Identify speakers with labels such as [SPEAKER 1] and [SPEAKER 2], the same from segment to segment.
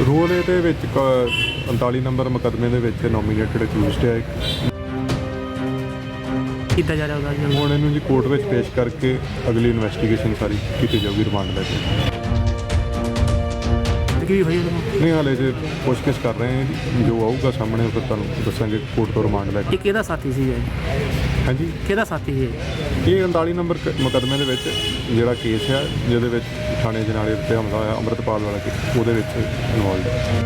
[SPEAKER 1] Role ਇਹਦੇ ਵਿੱਚ ਕ- 39 ਨੰਬਰ ਮੁਕੱਦਮੇ ਦੇ ਵਿੱਚ ਨੋਮੀਨੇਟਡ ਅਕਿਊਜ਼ਡ ਹੈ ਇੱਕ।
[SPEAKER 2] ਕੀਤਾ ਜਾ ਰਿਹਾ ਉਹਦਾ ਜੀ।
[SPEAKER 1] ਹੁਣ ਇਹਨੂੰ ਜੀ ਕੋਰਟ ਵਿੱਚ ਪੇਸ਼ ਕਰਕੇ ਅਗਲੀ ਇਨਵੈਸਟੀਗੇਸ਼ਨ ਸਾਰੀ ਕੀਤੀ ਜਾਊਗੀ ਰਿਮਾਂਡ ਲੈ ਕੇ।
[SPEAKER 2] ਕੀ ਵੀ ਹੋਈ ਉਹਨੂੰ
[SPEAKER 1] ਨਹੀਂ ਹਾਲੇ ਜੇ ਪੁੱਛਗਿੱਛ ਕਰ ਰਹੇ ਹਾਂ ਜੀ ਜੋ ਆਊਗਾ ਸਾਹਮਣੇ ਫਿਰ ਤੁਹਾਨੂੰ ਦੱਸਾਂਗੇ ਕੋਰਟ ਤੋਂ ਰਿਮਾਂਡ ਲੈ ਕੇ।
[SPEAKER 2] ਇਹ ਕਿਹਦਾ ਸਾਥੀ ਸੀ ਇਹ?
[SPEAKER 1] ਹਾਂਜੀ।
[SPEAKER 2] ਕਿਹਦਾ ਸਾਥੀ ਸੀ ਇਹ?
[SPEAKER 1] ਇਹ 39 ਨੰਬਰ ਕ- ਮੁਕੱਦਮੇ ਦੇ ਵਿੱਚ ਜਿਹੜਾ ਕੇਸ ਹੈ ਜਿਹਦੇ ਵਿੱਚ ਥਾਣੇ ਜਨਾਲੇ ਉੱਤੇ ਹਮਲਾ ਹੋਇਆ, ਅੰਮ੍ਰਿਤਪਾਲ ਵਾਲਾ ਕੇਸ ਉਹਦੇ ਵਿੱਚ ਇਨਵੋਲਡ ਹੈ।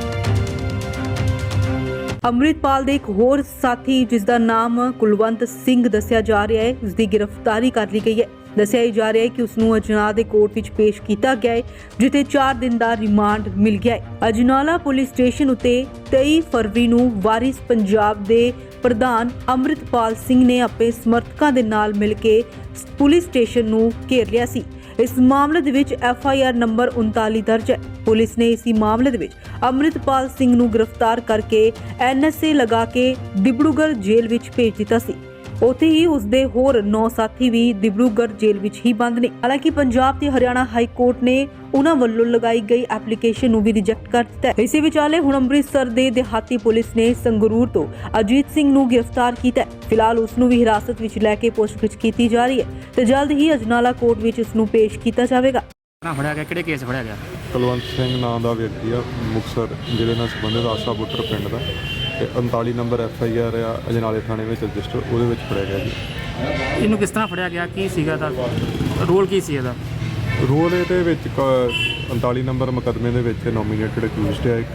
[SPEAKER 3] ਦੇ ਇੱਕ ਹੋਰ ਸਾਥੀ, ਜਿਸ ਦਾ ਨਾਮ ਕੁਲਵੰਤ ਸਿੰਘ ਦੱਸਿਆ ਜਾ ਰਿਹਾ ਹੈ ਉਸ ਦੀ ਗ੍ਰਿਫਤਾਰੀ ਕਰ ਲਈ ਗਈ ਹੈ। ਦੱਸਿਆ ਜਾ ਰਿਹਾ ਹੈ ਕਿ ਉਸ ਨੂੰ ਅਜਨਾਲਾ ਦੇ ਕੋਰਟ ਵਿੱਚ ਪੇਸ਼ ਕੀਤਾ ਗਿਆ ਹੈ, ਜਿੱਥੇ 4 ਦਿਨ ਦਾ ਰਿਮਾਂਡ ਮਿਲ ਗਿਆ ਹੈ। ਅਜਨਾਲਾ ਪੁਲਿਸ ਸਟੇਸ਼ਨ ਉਤੇ 23 ਫਰਵਰੀ ਨੂੰ ਵਾਰਿਸ ਪੰਜਾਬ ਦੇ ਪ੍ਰਧਾਨ ਅੰਮ੍ਰਿਤਪਾਲ ਸਿੰਘ ਨੇ ਆਪਣੇ ਸਮਰਥਕਾਂ ਦੇ ਨਾਲ ਮਿਲ ਕੇ ਪੁਲਿਸ ਸਟੇਸ਼ਨ ਨੂੰ ਘੇਰ ਲਿਆ ਸੀ। ਇਸ ਮਾਮਲੇ ਦੇ ਵਿੱਚ ਐਫ ਆਈ ਆਰ ਨੰਬਰ 39 ਦਰਜ ਹੈ। ਪੁਲਿਸ ਨੇ ਇਸ ਮਾਮਲੇ ਦੇ ਵਿੱਚ ਅੰਮ੍ਰਿਤਪਾਲ ਸਿੰਘ ਨੂੰ ਗ੍ਰਿਫਤਾਰ ਕਰਕੇ ਐਨ ਐਸ ਏ ਲਗਾ ਕੇ ਦਿਬੜੂਗੜ੍ਹ ਜੇਲ੍ਹ ਵਿੱਚ ਭੇਜ ਦਿੱਤਾ ਸੀ। ਉੱਥੇ ਹੀ ਉਸ ਦੇ ਹੋਰ 9 ਸਾਥੀ ਵੀ ਦਿਬੜੂਗੜ੍ਹ ਜੇਲ੍ਹ ਵਿੱਚ ਹੀ ਬੰਦ ਨੇ। ਹਾਲਾਂਕਿ ਪੰਜਾਬ ਤੇ ਹਰਿਆਣਾ ਹਾਈ ਕੋਰਟ ਨੇ ਉਹਨਾਂ ਵੱਲੋਂ ਲਗਾਈ ਗਈ ਐਪਲੀਕੇਸ਼ਨ ਨੂੰ ਵੀ ਰਿਜੈਕਟ ਕਰ ਦਿੱਤਾ ਹੈ। ਇਸੇ ਵਿਚਾਲੇ ਹੁਣ ਅੰਮ੍ਰਿਤਸਰ ਦੇ ਦਿਹਾਤੀ ਪੁਲਿਸ ਨੇ ਸੰਗਰੂਰ ਤੋਂ ਅਜੀਤ ਸਿੰਘ ਨੂੰ ਗ੍ਰਿਫਤਾਰ ਕੀਤਾ ਹੈ। ਫਿਲਹਾਲ ਉਸ ਨੂੰ ਵੀ ਹਿਰਾਸਤ ਵਿੱਚ ਲੈ ਕੇ ਪੁੱਛਗਿੱਛ ਕੀਤੀ ਜਾ ਰਹੀ ਹੈ ਤੇ ਜਲਦ ਹੀ ਅਜਨਾਲਾ ਕੋਰਟ ਵਿੱਚ ਉਸ ਨੂੰ ਪੇਸ਼ ਕੀਤਾ ਜਾਵੇਗਾ।
[SPEAKER 2] ਨਾ ਫੜਿਆ ਗਿਆ ਕਿਹੜੇ ਕੇਸ ਫੜਿਆ ਗਿਆ?
[SPEAKER 1] ਕੁਲਵੰਤ ਸਿੰਘ ਨਾਂ ਦਾ ਵਿਅਕਤੀ ਆ ਮੁਕਸਰ ਜ਼ਿਲ੍ਹੇ ਨਾਲ ਸੰਬੰਧਿਤ ਆਸਾ ਬੁੱਟਰ ਪਿੰਡ ਦਾ। ਤੇ 39 ਨੰਬਰ ਐਫ ਆਈ ਆਰ ਆ ਅਜਨਾਲੇ ਥਾਣੇ ਵਿੱਚ ਰਜਿਸਟਰ ਉਹਦੇ ਵਿੱਚ ਫੜਿਆ ਗਿਆ ਜੀ।
[SPEAKER 2] ਇਹਨੂੰ ਕਿਸ ਤਰ੍ਹਾਂ ਫੜਿਆ ਗਿਆ? ਕੀ ਸੀਗਾ ਦਾ ਰੋਲ ਕੀ ਸੀ ਇਹਦਾ?
[SPEAKER 1] ਰੋਲ ਇਹਦੇ ਵਿੱਚ ਕ- 39 ਨੰਬਰ ਮੁਕੱਦਮੇ ਦੇ ਵਿੱਚ ਨੋਮੀਨੇਟਡ ਅਕਿਊਜ਼ਡ ਹੈ ਇੱਕ,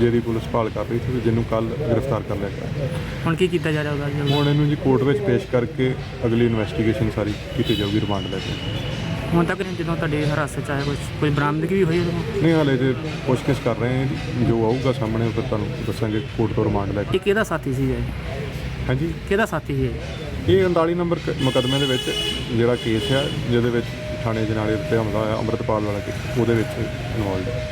[SPEAKER 1] ਜਿਹਦੀ ਪੁਲਿਸ ਭਾਲ ਕਰ ਰਹੀ ਸੀ ਜਿਹਨੂੰ ਕੱਲ ਗ੍ਰਿਫਤਾਰ ਕਰ ਲਿਆ ਗਿਆ।
[SPEAKER 2] ਹੁਣ ਕੀ ਕੀਤਾ ਜਾ ਰਿਹਾ ਉਹਦਾ? ਜੀ
[SPEAKER 1] ਹੁਣ ਇਹਨੂੰ ਜੀ ਕੋਰਟ ਵਿੱਚ ਪੇਸ਼ ਕਰਕੇ ਅਗਲੀ ਇਨਵੈਸਟੀਗੇਸ਼ਨ ਸਾਰੀ ਕੀਤੀ ਜਾਊਗੀ ਰਿਮਾਂਡ ਲੈ ਕੇ।
[SPEAKER 2] ਹੁਣ ਤੱਕ ਨਹੀਂ ਜਦੋਂ ਤੁਹਾਡੇ ਹਿਰਾਸਤ ਚ ਆਇਆ ਕੁਝ ਕੋਈ ਬਰਾਮਦਗੀ ਵੀ ਹੋਈ ਉਹਨੂੰ
[SPEAKER 1] ਨਹੀਂ ਹਾਲੇ ਜੇ ਪੁੱਛਗਿੱਛ ਕਰ ਰਹੇ ਹਾਂ ਜੀ। ਜੋ ਆਊਗਾ ਸਾਹਮਣੇ ਫਿਰ ਤੁਹਾਨੂੰ ਦੱਸਾਂਗੇ ਕੋਰਟ ਤੋਂ ਰਿਮਾਂਡ ਲੈ ਕੇ।
[SPEAKER 2] ਇਹ ਕਿਹਦਾ ਸਾਥੀ ਸੀ ਇਹ?
[SPEAKER 1] ਹਾਂਜੀ।
[SPEAKER 2] ਕਿਹਦਾ ਸਾਥੀ ਸੀ ਇਹ?
[SPEAKER 1] ਇਹ 39 ਨੰਬਰ ਕ- ਮੁਕੱਦਮੇ ਦੇ ਵਿੱਚ ਜਿਹੜਾ ਕੇਸ ਹੈ ਜਿਹਦੇ ਵਿੱਚ ਥਾਣੇ ਜਨਾਲੇ ਉੱਤੇ ਹਮਲਾ ਹੋਇਆ ਅੰਮ੍ਰਿਤਪਾਲ ਵਾਲਾ ਕੇਸ ਉਹਦੇ ਵਿੱਚ ਇਨਵੋਲਡ ਹੈ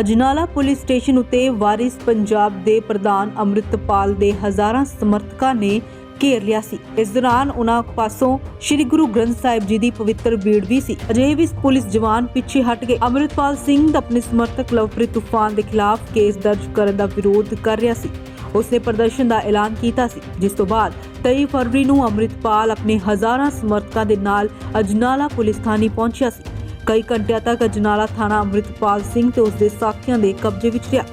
[SPEAKER 3] ਅਜਨਾਲਾ ਪੁਲਿਸ ਸਟੇਸ਼ਨ ਉੱਤੇ ਵਾਰਿਸ ਪੰਜਾਬ ਦੇ ਪ੍ਰਧਾਨ ਅੰਮ੍ਰਿਤਪਾਲ ਦੇ ਹਜ਼ਾਰਾਂ ਸਮਰਥਕਾਂ ਨੇ ਘੇਰ ਲਿਆ ਸੀ। ਇਸ ਦੌਰਾਨ ਉਹਨਾਂ ਪਾਸੋਂ ਸ੍ਰੀ ਗੁਰੂ ਗ੍ਰੰਥ ਸਾਹਿਬ ਜੀ ਦੀ ਪਵਿੱਤਰ ਬੀੜ ਵੀ ਸੀ। ਅਜੇ ਵੀ ਪੁਲਿਸ ਜਵਾਨ ਪਿੱਛੇ ਹਟ ਗਏ ਅੰਮ੍ਰਿਤਪਾਲ ਸਿੰਘ ਆਪਣੇ ਸਮਰਥਕ ਲਵਪ੍ਰੀਤ ਤੂਫਾਨ ਦੇ ਖਿਲਾਫ ਕੇਸ ਦਰਜ ਕਰਨ ਦਾ ਵਿਰੋਧ ਕਰ ਰਿਹਾ ਸੀ। ਉਸਨੇ ਪ੍ਰਦਰਸ਼ਨ ਦਾ ਐਲਾਨ ਕੀਤਾ ਸੀ, ਜਿਸ ਤੋਂ ਬਾਅਦ 23 ਫਰਵਰੀ ਨੂੰ ਅੰਮ੍ਰਿਤਪਾਲ ਆਪਣੇ ਹਜ਼ਾਰਾਂ ਸਮਰਥਕਾਂ ਦੇ ਨਾਲ ਅਜਨਾਲਾ ਪੁਲਿਸ ਥਾਣੇ ਪਹੁੰਚਿਆ ਸੀ। ਕਈ ਘੰਟਿਆਂ ਤੱਕ ਅਜਨਾਲਾ ਥਾਣਾ ਅੰਮ੍ਰਿਤਪਾਲ ਸਿੰਘ ਤੇ ਉਸਦੇ ਸਾਥੀਆਂ ਦੇ ਕਬਜ਼ੇ ਵਿੱਚ ਰਿਹਾ।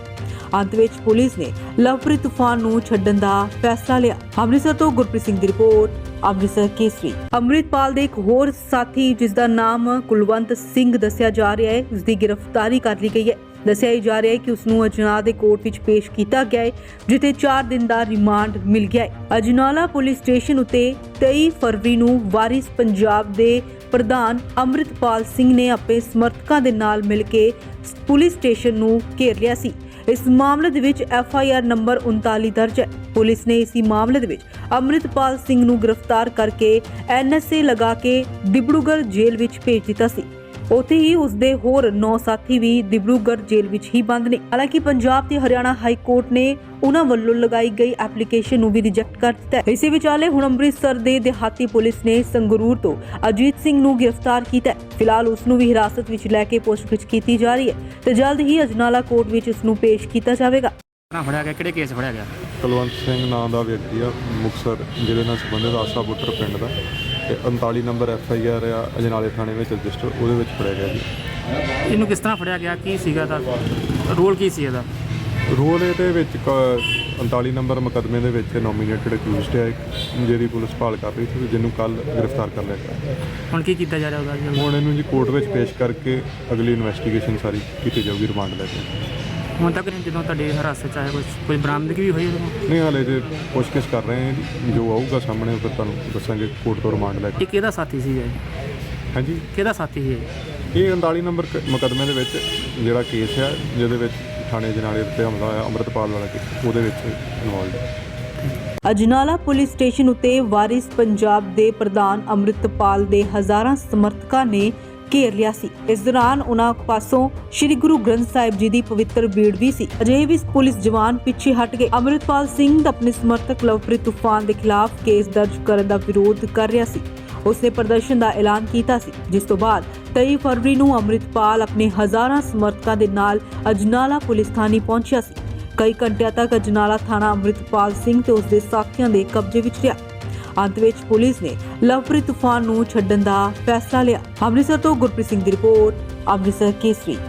[SPEAKER 3] ਅੰਤ ਵਿੱਚ ਪੁਲਿਸ ਨੇ ਲਵਪ੍ਰੀਤ ਤੂਫਾਨ ਨੂੰ ਛੱਡਣ ਦਾ ਫੈਸਲਾ ਲਿਆ। ਅੰਮ੍ਰਿਤਸਰ ਤੋਂ ਗੁਰਪ੍ਰੀਤ ਸਿੰਘ ਦੀ ਰਿਪੋਰਟ, ਅੰਮ੍ਰਿਤਸਰ ਕੇਸਰੀ। ਅੰਮ੍ਰਿਤਪਾਲ ਦੇ ਇੱਕ ਹੋਰ ਸਾਥੀ, ਜਿਸ ਦਾ ਨਾਮ ਕੁਲਵੰਤ ਸਿੰਘ ਦੱਸਿਆ ਜਾ ਰਿਹਾ ਹੈ ਉਸ ਦੀ ਗ੍ਰਿਫਤਾਰੀ ਕਰ ਲਈ ਗਈ ਹੈ। ਦੱਸਿਆ ਜਾ ਰਿਹਾ ਹੈ ਕਿ ਉਸ ਨੂੰ ਅਜਨਾਲਾ ਦੇ ਕੋਰਟ ਵਿੱਚ ਪੇਸ਼ ਕੀਤਾ ਗਿਆ ਹੈ, ਜਿੱਥੇ 4 ਦਿਨ ਦਾ ਰਿਮਾਂਡ ਮਿਲ ਗਿਆ ਹੈ। ਅਜਨਾਲਾ ਪੁਲਿਸ ਸਟੇਸ਼ਨ ਉਤੇ 23 ਫਰਵਰੀ ਨੂੰ ਵਾਰਿਸ ਪੰਜਾਬ ਦੇ ਪ੍ਰਧਾਨ ਅੰਮ੍ਰਿਤਪਾਲ ਸਿੰਘ ਨੇ ਆਪਣੇ ਸਮਰਥਕਾਂ ਦੇ ਨਾਲ ਮਿਲ ਕੇ ਪੁਲਿਸ ਸਟੇਸ਼ਨ ਨੂੰ ਘੇਰ ਲਿਆ ਸੀ। ਇਸ ਮਾਮਲੇ ਦੇ ਵਿੱਚ ਐਫ ਆਈ ਆਰ ਨੰਬਰ 39 ਦਰਜ ਹੈ। ਪੁਲਿਸ ਨੇ ਇਸੇ ਮਾਮਲੇ ਦੇ ਵਿੱਚ ਅੰਮ੍ਰਿਤਪਾਲ ਸਿੰਘ ਨੂੰ ਗ੍ਰਿਫਤਾਰ ਕਰਕੇ ਐਨ ਐਸ ਏ ਲਗਾ ਕੇ ਦਿਬੜੂਗੜ੍ਹ ਜੇਲ੍ਹ ਵਿੱਚ ਭੇਜ ਦਿੱਤਾ ਸੀ। ਉੱਥੇ ਹੀ ਉਸ ਦੇ ਹੋਰ 9 ਸਾਥੀ ਵੀ ਦਿਬੜੂਗੜ੍ਹ ਜੇਲ੍ਹ ਵਿੱਚ ਹੀ ਬੰਦ ਨੇ। ਹਾਲਾਂਕਿ ਪੰਜਾਬ ਤੇ ਹਰਿਆਣਾ ਹਾਈ ਕੋਰਟ ਨੇ ਉਹਨਾਂ ਵੱਲੋਂ ਲਗਾਈ ਗਈ ਐਪਲੀਕੇਸ਼ਨ ਨੂੰ ਵੀ ਰਿਜੈਕਟ ਕਰ ਦਿੱਤਾ ਹੈ। ਇਸੇ ਵਿਚਾਲੇ ਹੁਣ ਅੰਮ੍ਰਿਤਸਰ ਦੇ ਦਿਹਾਤੀ ਪੁਲਿਸ ਨੇ ਸੰਗਰੂਰ ਤੋਂ ਅਜੀਤ ਸਿੰਘ ਨੂੰ ਗ੍ਰਿਫਤਾਰ ਕੀਤਾ ਹੈ। ਫਿਲਹਾਲ ਉਸ ਨੂੰ ਵੀ ਹਿਰਾਸਤ ਵਿੱਚ ਲੈ ਕੇ ਪੁੱਛਗਿੱਛ ਕੀਤੀ ਜਾ ਰਹੀ ਹੈ ਤੇ ਜਲਦ ਹੀ ਅਜਨਾਲਾ ਕੋਰਟ ਵਿੱਚ ਉਸ ਨੂੰ ਪੇਸ਼ ਕੀਤਾ ਜਾਵੇਗਾ।
[SPEAKER 2] ਨਾ ਫੜਿਆ ਗਿਆ ਕਿਹੜੇ ਕੇਸ ਫੜਿਆ ਗਿਆ?
[SPEAKER 1] ਕੁਲਵੰਤ ਸਿੰਘ ਨਾਂ ਦਾ ਵਿਅਕਤੀ ਆ ਮੁਕਸਰ ਜ਼ਿਲ੍ਹੇ ਨਾਲ ਸੰਬੰਧਿਤ ਆਸਾ ਬੁੱਟਰ ਪਿੰਡ ਦਾ। ਤੇ 39 ਨੰਬਰ ਐਫ ਆਈ ਆਰ ਆ ਅਜਨਾਲੇ ਥਾਣੇ ਵਿੱਚ ਰਜਿਸਟਰ ਉਹਦੇ ਵਿੱਚ ਫੜਿਆ ਗਿਆ ਜੀ।
[SPEAKER 2] ਇਹਨੂੰ ਕਿਸ ਤਰ੍ਹਾਂ ਫੜਿਆ ਗਿਆ? ਕੀ ਸੀਗਾ ਦਾ ਰੋਲ ਕੀ ਸੀ ਇਹਦਾ?
[SPEAKER 1] ਰੋਲ ਇਹਦੇ ਵਿੱਚ ਕ- 39 ਨੰਬਰ ਮੁਕੱਦਮੇ ਦੇ ਵਿੱਚ ਨੋਮੀਨੇਟਡ ਅਕਿਊਜ਼ਡ ਹੈ ਇੱਕ, ਜਿਹਦੀ ਪੁਲਿਸ ਭਾਲ ਕਰ ਰਹੀ ਸੀ ਜਿਹਨੂੰ ਕੱਲ ਗ੍ਰਿਫਤਾਰ ਕਰ ਲਿਆ ਗਿਆ।
[SPEAKER 2] ਹੁਣ ਕੀ ਕੀਤਾ ਜਾ ਰਿਹਾ ਉਹਦਾ? ਜੀ
[SPEAKER 1] ਹੁਣ ਇਹਨੂੰ ਜੀ ਕੋਰਟ ਵਿੱਚ ਪੇਸ਼ ਕਰਕੇ ਅਗਲੀ ਇਨਵੈਸਟੀਗੇਸ਼ਨ ਸਾਰੀ ਕੀਤੀ ਜਾਊਗੀ ਰਿਮਾਂਡ ਲੈ ਕੇ।
[SPEAKER 2] ਹੁਣ ਤੱਕ ਨਹੀਂ ਜਦੋਂ ਤੁਹਾਡੇ ਹਿਰਾਸਤ ਚ ਆਇਆ ਕੁਝ ਕੋਈ ਬਰਾਮਦਗੀ ਵੀ ਹੋਈ ਉਹਨੂੰ
[SPEAKER 1] ਨਹੀਂ ਹਾਲੇ ਜੇ ਪੁੱਛਗਿੱਛ ਕਰ ਰਹੇ ਹਾਂ ਜੀ। ਆਊਗਾ ਸਾਹਮਣੇ ਫਿਰ ਤੁਹਾਨੂੰ ਦੱਸਾਂਗੇ ਕੋਰਟ ਤੋਂ ਰਿਮਾਂਡ ਲੈ ਕੇ।
[SPEAKER 2] ਇਹ ਕਿਹਦਾ ਸਾਥੀ ਸੀ ਇਹ?
[SPEAKER 1] ਹਾਂਜੀ।
[SPEAKER 2] ਕਿਹਦਾ ਸਾਥੀ ਸੀ ਇਹ?
[SPEAKER 1] ਇਹ 39 ਨੰਬਰ ਕ- ਮੁਕੱਦਮੇ ਦੇ ਵਿੱਚ ਜਿਹੜਾ ਕੇਸ ਹੈ ਜਿਹਦੇ ਵਿੱਚ ਥਾਣੇ ਜਨਾਲੇ ਉੱਤੇ ਹਮਲਾ ਹੋਇਆ ਅੰਮ੍ਰਿਤਪਾਲ ਵਾਲਾ ਕੇਸ ਉਹਦੇ ਵਿੱਚ ਇਨਵੋਲਡ ਹੈ
[SPEAKER 3] ਅਜਨਾਲਾ ਪੁਲਿਸ ਸਟੇਸ਼ਨ ਉੱਤੇ ਵਾਰਿਸ ਪੰਜਾਬ ਦੇ ਪ੍ਰਧਾਨ ਅੰਮ੍ਰਿਤਪਾਲ ਦੇ ਹਜ਼ਾਰਾਂ ਸਮਰਥਕਾਂ ਨੇ ਘੇਰ ਲਿਆ ਸੀ। ਇਸ ਦੌਰਾਨ ਉਹਨਾਂ ਪਾਸੋਂ ਸ੍ਰੀ ਗੁਰੂ ਗ੍ਰੰਥ ਸਾਹਿਬ ਜੀ ਦੀ ਪਵਿੱਤਰ ਬੀੜ ਵੀ ਸੀ। ਅਜੇ ਵੀ ਪੁਲਿਸ ਜਵਾਨ ਪਿੱਛੇ ਹਟ ਗਏ ਅੰਮ੍ਰਿਤਪਾਲ ਸਿੰਘ ਆਪਣੇ ਸਮਰਥਕ ਲਵਪ੍ਰੀਤ ਤੂਫਾਨ ਦੇ ਖਿਲਾਫ ਕੇਸ ਦਰਜ ਕਰਨ ਦਾ ਵਿਰੋਧ ਕਰ ਰਿਹਾ ਸੀ। ਉਸਨੇ ਪ੍ਰਦਰਸ਼ਨ ਦਾ ਐਲਾਨ ਕੀਤਾ ਸੀ, ਜਿਸ ਤੋਂ ਬਾਅਦ 23 ਫਰਵਰੀ ਨੂੰ ਅੰਮ੍ਰਿਤਪਾਲ ਆਪਣੇ ਹਜ਼ਾਰਾਂ ਸਮਰਥਕਾਂ ਦੇ ਨਾਲ ਅਜਨਾਲਾ ਪੁਲਿਸ ਥਾਣੇ ਪਹੁੰਚਿਆ ਸੀ। ਕਈ ਘੰਟਿਆਂ ਤੱਕ ਅਜਨਾਲਾ ਥਾਣਾ ਅੰਮ੍ਰਿਤਪਾਲ ਸਿੰਘ ਤੇ ਉਸਦੇ ਸਾਥੀਆਂ ਦੇ ਕਬਜ਼ੇ ਵਿੱਚ ਰਿਹਾ। ਅੰਤ ਵਿੱਚ ਪੁਲਿਸ ਨੇ ਲਵਪ੍ਰੀਤ ਤੂਫਾਨ ਨੂੰ ਛੱਡਣ ਦਾ ਫੈਸਲਾ ਲਿਆ। ਅੰਮ੍ਰਿਤਸਰ ਤੋਂ ਗੁਰਪ੍ਰੀਤ ਸਿੰਘ ਦੀ ਰਿਪੋਰਟ, ਅੰਮ੍ਰਿਤਸਰ ਕੇਸਰੀ।